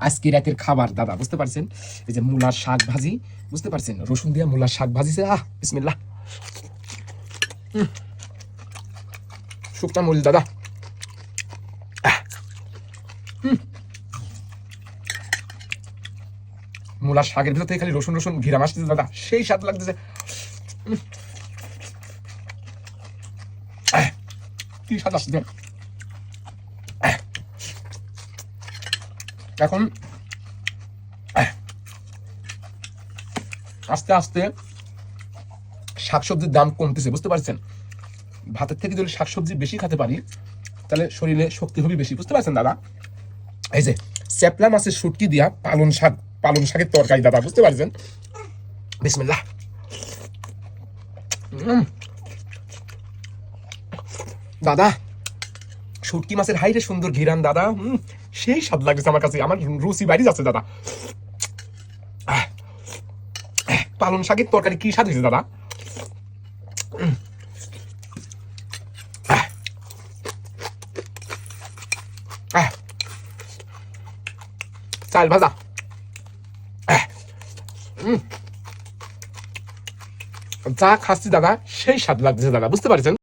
আজকে রাতের খাবার, দাদা, বুঝতে পারছেন এই যে মূলার শাক ভাজি, বুঝতে পারছেন রসুন দিয়া মূলার শাক ভাজিছে, আহ, বিসমিল্লাহ উম। শুকনা মূল দাদা। মূলার শাকের ভিতর থেকে খালি রসুন রসুন ঘিরাম আসতেছে দাদা সেই স্বাদ লাগতেছে। কি স্বাদ আসছে এখন। আস্তে আস্তে শাকসবজির দাম কমতেছে, বুঝতে পারছেন ভাতের থেকে যদি শাকসবজি বেশি খেতে পারি, তাহলে শরীরে শক্তি হবে বেশি, বুঝতে পারছেন দাদা এই যে চ্যাপলা মাছের শুটকি দিয়া পালন শাক পালন শাকের তরকারি, দাদা, বুঝতে পারছেন বিসমিল্লাহ উম। দাদা শুটকি মাছের হাইরে সুন্দর ঘিরান, দাদা। সেই স্বাদ লাগছে আমার কাছে। আমার রুচি বাইরে যাচ্ছে, দাদা। পালন শাকের তরকারি কি স্বাদ হয়েছে, দাদা। চাল ভাজা। যা খাচ্ছি, দাদা, সেই স্বাদ লাগছে দাদা। বুঝতে পারছেন?